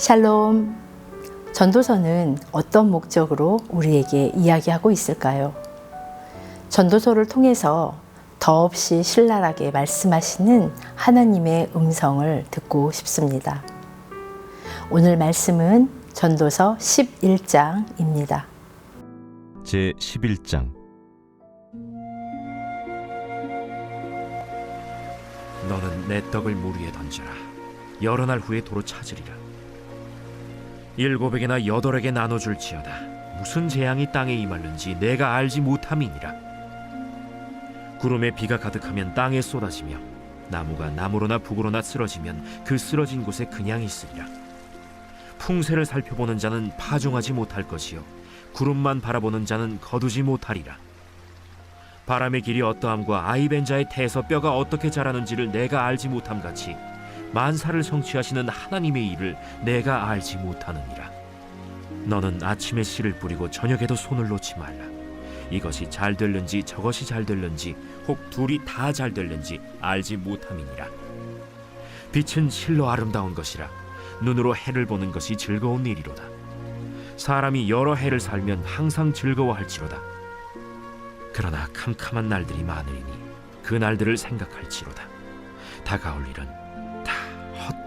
샬롬. 전도서는 어떤 목적으로 우리에게 이야기하고 있을까요? 전도서를 통해서 더없이 신랄하게 말씀하시는 하나님의 음성을 듣고 싶습니다. 오늘 말씀은 전도서 11장입니다. 제 11장 너는 내 떡을 물 위에 던져라. 여러 날 후에 도로 찾으리라. 일곱에게나 여덟에게 나눠줄지어다. 무슨 재앙이 땅에 임하는지 내가 알지 못함이니라. 구름에 비가 가득하면 땅에 쏟아지며 나무가 나무로나 북으로나 쓰러지면 그 쓰러진 곳에 그냥 있으리라. 풍세를 살펴보는 자는 파종하지 못할 것이요 구름만 바라보는 자는 거두지 못하리라. 바람의 길이 어떠함과 아이벤자의 태에서 뼈가 어떻게 자라는지를 내가 알지 못함 같이 만사를 성취하시는 하나님의 일을 내가 알지 못하느니라. 너는 아침에 씨를 뿌리고 저녁에도 손을 놓지 말라. 이것이 잘 될는지 저것이 잘 될는지 혹 둘이 다 잘 될는지 알지 못함이니라. 빛은 실로 아름다운 것이라 눈으로 해를 보는 것이 즐거운 일이로다. 사람이 여러 해를 살면 항상 즐거워할지로다. 그러나 캄캄한 날들이 많으리니 그 날들을 생각할지로다. 다가올 일은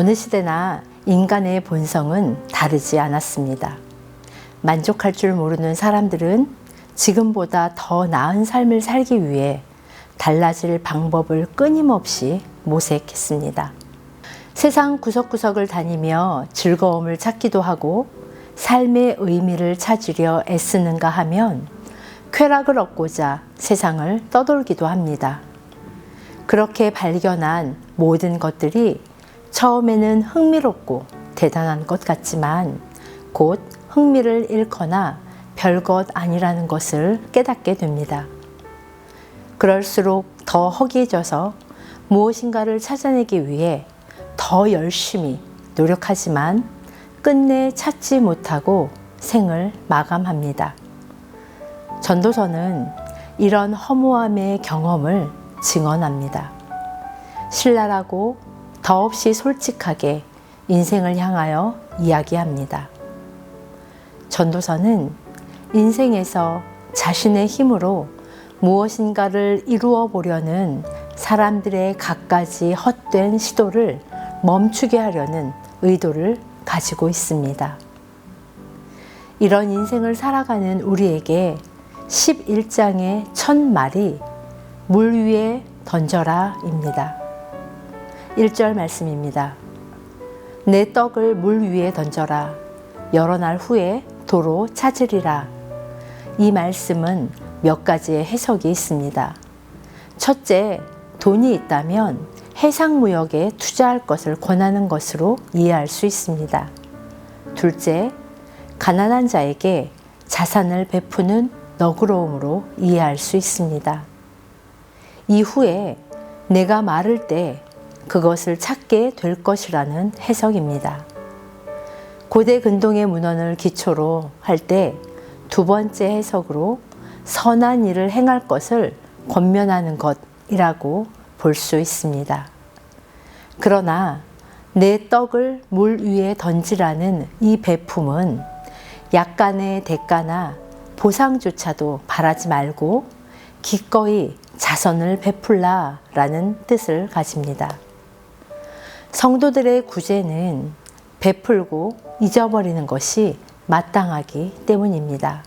어느 시대나 인간의 본성은 다르지 않았습니다. 만족할 줄 모르는 사람들은 지금보다 더 나은 삶을 살기 위해 달라질 방법을 끊임없이 모색했습니다. 세상 구석구석을 다니며 즐거움을 찾기도 하고 삶의 의미를 찾으려 애쓰는가 하면 쾌락을 얻고자 세상을 떠돌기도 합니다. 그렇게 발견한 모든 것들이 처음에는 흥미롭고 대단한 것 같지만 곧 흥미를 잃거나 별것 아니라는 것을 깨닫게 됩니다. 그럴수록 더 허기져서 무엇인가를 찾아내기 위해 더 열심히 노력하지만 끝내 찾지 못하고 생을 마감합니다. 전도서는 이런 허무함의 경험을 증언합니다. 신랄하고 더없이 솔직하게 인생을 향하여 이야기합니다. 전도서는 인생에서 자신의 힘으로 무엇인가를 이루어 보려는 사람들의 갖가지 헛된 시도를 멈추게 하려는 의도를 가지고 있습니다. 이런 인생을 살아가는 우리에게 11장의 첫 말이 물 위에 던져라입니다. 1절 말씀입니다. 내 떡을 물 위에 던져라. 여러 날 후에 도로 찾으리라. 이 말씀은 몇 가지의 해석이 있습니다. 첫째, 돈이 있다면 해상무역에 투자할 것을 권하는 것으로 이해할 수 있습니다. 둘째, 가난한 자에게 자산을 베푸는 너그러움으로 이해할 수 있습니다. 이후에 내가 말을 때 그것을 찾게 될 것이라는 해석입니다. 고대 근동의 문헌을 기초로 할 때 두 번째 해석으로 선한 일을 행할 것을 권면하는 것이라고 볼 수 있습니다. 그러나 내 떡을 물 위에 던지라는 이 배품은 약간의 대가나 보상조차도 바라지 말고 기꺼이 자선을 베풀라 라는 뜻을 가집니다. 성도들의 구제는 베풀고 잊어버리는 것이 마땅하기 때문입니다.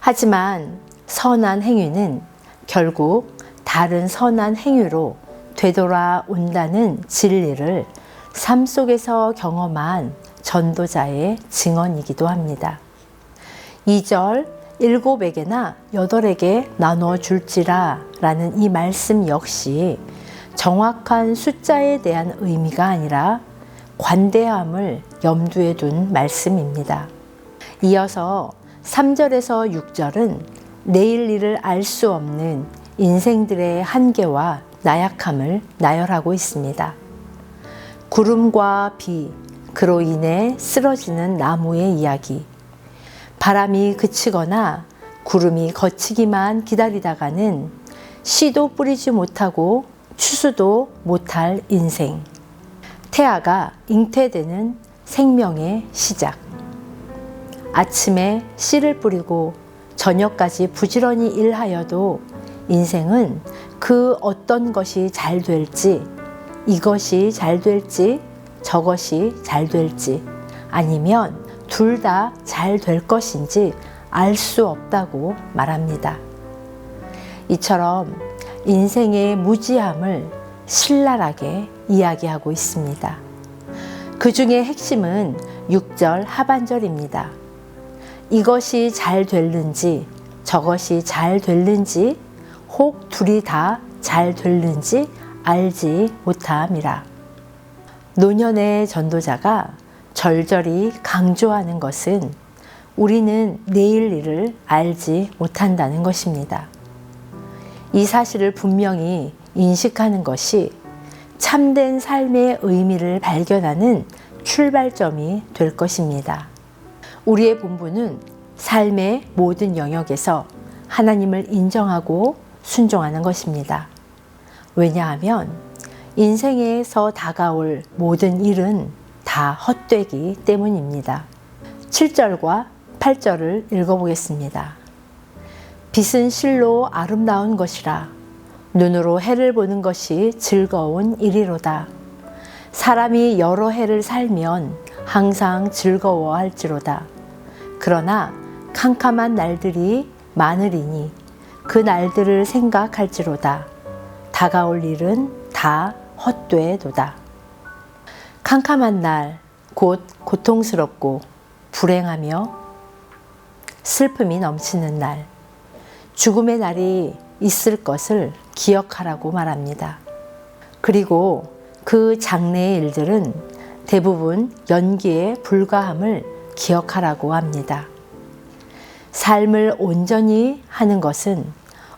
하지만 선한 행위는 결국 다른 선한 행위로 되돌아온다는 진리를 삶 속에서 경험한 전도자의 증언이기도 합니다. 2절 일곱에게나 여덟에게 나눠 줄지라 라는 이 말씀 역시 정확한 숫자에 대한 의미가 아니라 관대함을 염두에 둔 말씀입니다. 이어서 3절에서 6절은 내일 일을 알 수 없는 인생들의 한계와 나약함을 나열하고 있습니다. 구름과 비, 그로 인해 쓰러지는 나무의 이야기, 바람이 그치거나 구름이 거치기만 기다리다가는 씨도 뿌리지 못하고 추수도 못할 인생, 태아가 잉태되는 생명의 시작, 아침에 씨를 뿌리고 저녁까지 부지런히 일하여도 인생은 그 어떤 것이 잘 될지, 이것이 잘 될지, 저것이 잘 될지, 아니면 둘 다 잘 될 것인지 알 수 없다고 말합니다. 이처럼 인생의 무지함을 신랄하게 이야기하고 있습니다. 그 중에 핵심은 6절 하반절입니다. 이것이 잘 될는지 저것이 잘 될는지 혹 둘이 다 잘 될는지 알지 못함이라. 노년의 전도자가 절절히 강조하는 것은 우리는 내일 일을 알지 못한다는 것입니다. 이 사실을 분명히 인식하는 것이 참된 삶의 의미를 발견하는 출발점이 될 것입니다. 우리의 본분은 삶의 모든 영역에서 하나님을 인정하고 순종하는 것입니다. 왜냐하면 인생에서 다가올 모든 일은 다 헛되기 때문입니다. 7절과 8절을 읽어보겠습니다. 빛은 실로 아름다운 것이라 눈으로 해를 보는 것이 즐거운 일이로다. 사람이 여러 해를 살면 항상 즐거워할지로다. 그러나 캄캄한 날들이 많으리니 그 날들을 생각할지로다. 다가올 일은 다 헛되도다. 캄캄한 날, 곧 고통스럽고 불행하며 슬픔이 넘치는 날, 죽음의 날이 있을 것을 기억하라고 말합니다. 그리고 그 장래의 일들은 대부분 연기에 불과함을 기억하라고 합니다. 삶을 온전히 하는 것은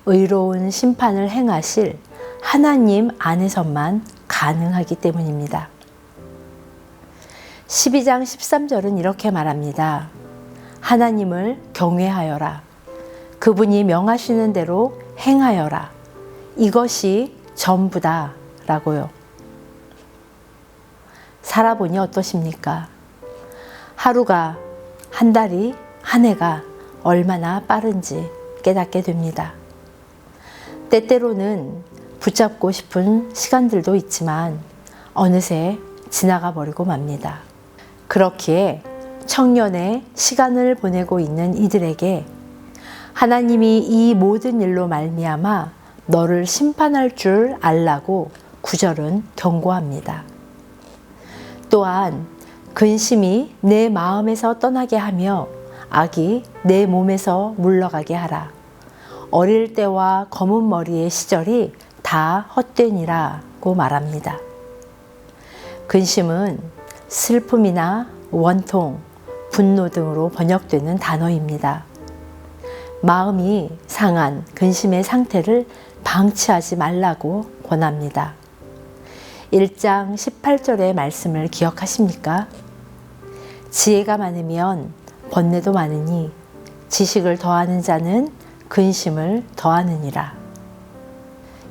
의로운 심판을 행하실 하나님 안에서만 가능하기 때문입니다. 12장 13절은 이렇게 말합니다. 하나님을 경외하여라. 그분이 명하시는 대로 행하여라. 이것이 전부다. 라고요. 살아보니 어떠십니까? 하루가, 한 달이, 한 해가 얼마나 빠른지 깨닫게 됩니다. 때때로는 붙잡고 싶은 시간들도 있지만 어느새 지나가 버리고 맙니다. 그렇기에 청년의 시간을 보내고 있는 이들에게 하나님이 이 모든 일로 말미암아 너를 심판할 줄 알라고 구절은 경고합니다. 또한 근심이 내 마음에서 떠나게 하며 악이 내 몸에서 물러가게 하라. 어릴 때와 검은 머리의 시절이 다 헛되니라고 말합니다. 근심은 슬픔이나 원통, 분노 등으로 번역되는 단어입니다. 마음이 상한 근심의 상태를 방치하지 말라고 권합니다. 1장 18절의 말씀을 기억하십니까? 지혜가 많으면 번뇌도 많으니 지식을 더하는 자는 근심을 더하느니라.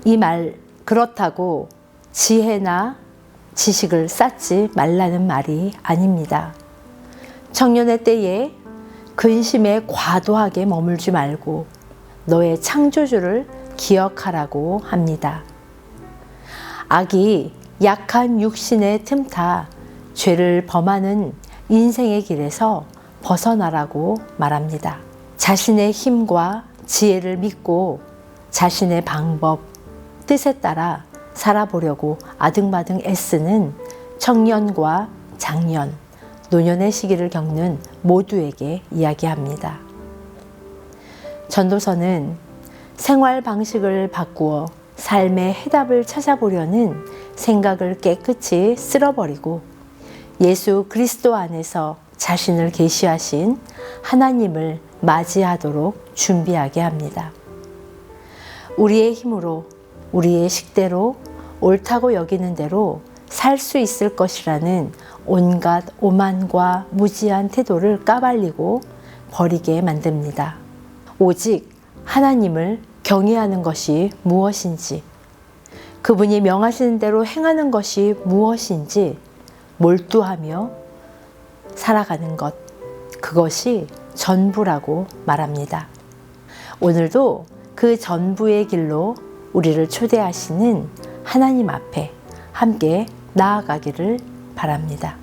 이 말 그렇다고 지혜나 지식을 쌓지 말라는 말이 아닙니다. 청년의 때에 근심에 과도하게 머물지 말고 너의 창조주를 기억하라고 합니다. 악이 약한 육신에 틈타 죄를 범하는 인생의 길에서 벗어나라고 말합니다. 자신의 힘과 지혜를 믿고 자신의 방법, 뜻에 따라 살아보려고 아등바등 애쓰는 청년과 장년, 노년의 시기를 겪는 모두에게 이야기합니다. 전도서는 생활 방식을 바꾸어 삶의 해답을 찾아보려는 생각을 깨끗이 쓸어버리고 예수 그리스도 안에서 자신을 계시하신 하나님을 맞이하도록 준비하게 합니다. 우리의 힘으로, 우리의 식대로, 옳다고 여기는 대로 살 수 있을 것이라는 온갖 오만과 무지한 태도를 까발리고 버리게 만듭니다. 오직 하나님을 경외하는 것이 무엇인지, 그분이 명하시는 대로 행하는 것이 무엇인지 몰두하며 살아가는 것, 그것이 전부라고 말합니다. 오늘도 그 전부의 길로 우리를 초대하시는 하나님 앞에 함께 나아가기를 바랍니다.